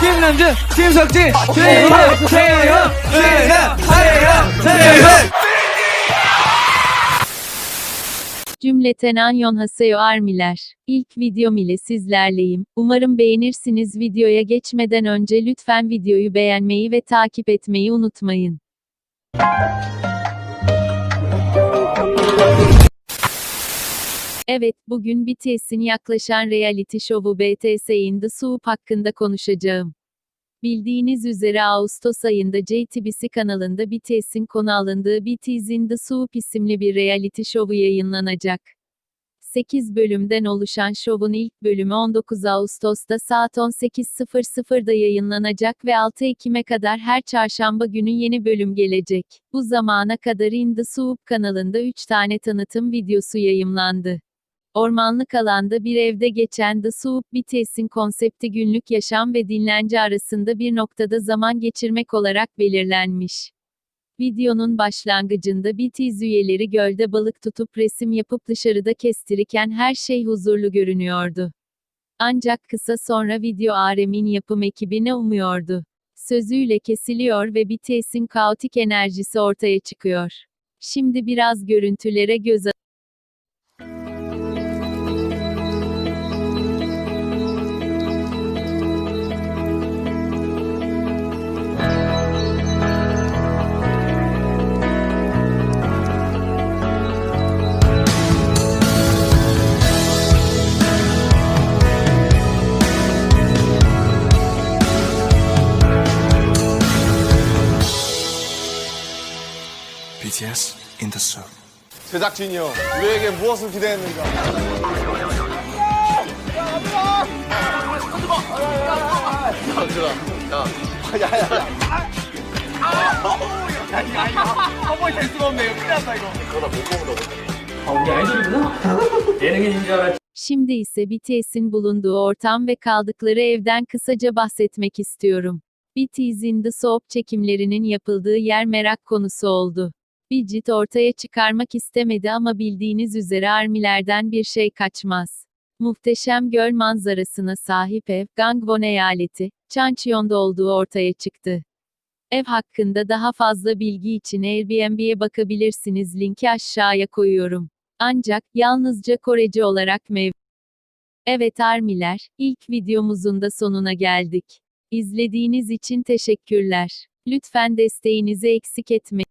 김남준, 김석진, 최희원, 최희원, 최희원, 최희원, 최희원. Cümleten Anyon Haseyo Armiler. İlk videom ile sizlerleyim. Umarım beğenirsiniz. Videoya geçmeden önce lütfen videoyu beğenmeyi ve takip etmeyi unutmayın. Evet, bugün BTS'in yaklaşan reality şovu BTS in the Soup hakkında konuşacağım. Bildiğiniz üzere Ağustos ayında JTBC kanalında BTS'in konu alındığı BTS in the Soup isimli bir reality şovu yayınlanacak. 8 bölümden oluşan şovun ilk bölümü 19 Ağustos'ta saat 18.00'da yayınlanacak ve 6 Ekim'e kadar her çarşamba günü yeni bölüm gelecek. Bu zamana kadar In The Soup kanalında 3 tane tanıtım videosu yayımlandı. Ormanlık alanda bir evde geçen The Soup BTS'in konsepti günlük yaşam ve dinlence arasında bir noktada zaman geçirmek olarak belirlenmiş. Videonun başlangıcında BTS üyeleri gölde balık tutup resim yapıp dışarıda kestirirken her şey huzurlu görünüyordu. Ancak kısa sonra video Arem'in yapım ekibi ne umuyordu? Sözüyle kesiliyor ve BTS'in kaotik enerjisi ortaya çıkıyor. Şimdi biraz görüntülere göz BTS in the Soup. 제작진이요. 우리에게 무엇을 기대했는가? Şimdi ise BTS'in bulunduğu ortam ve kaldıkları evden kısaca bahsetmek istiyorum. BTS'in The Soap çekimlerinin yapıldığı yer merak konusu oldu. Bridget ortaya çıkarmak istemedi ama bildiğiniz üzere armilerden bir şey kaçmaz. Muhteşem göl manzarasına sahip ev, Gangwon eyaleti, Chancheon'da olduğu ortaya çıktı. Ev hakkında daha fazla bilgi için Airbnb'ye bakabilirsiniz linki aşağıya koyuyorum. Ancak, yalnızca Korece olarak mev. Evet Armiler, ilk videomuzun da sonuna geldik. İzlediğiniz için teşekkürler. Lütfen desteğinizi eksik etmeyin.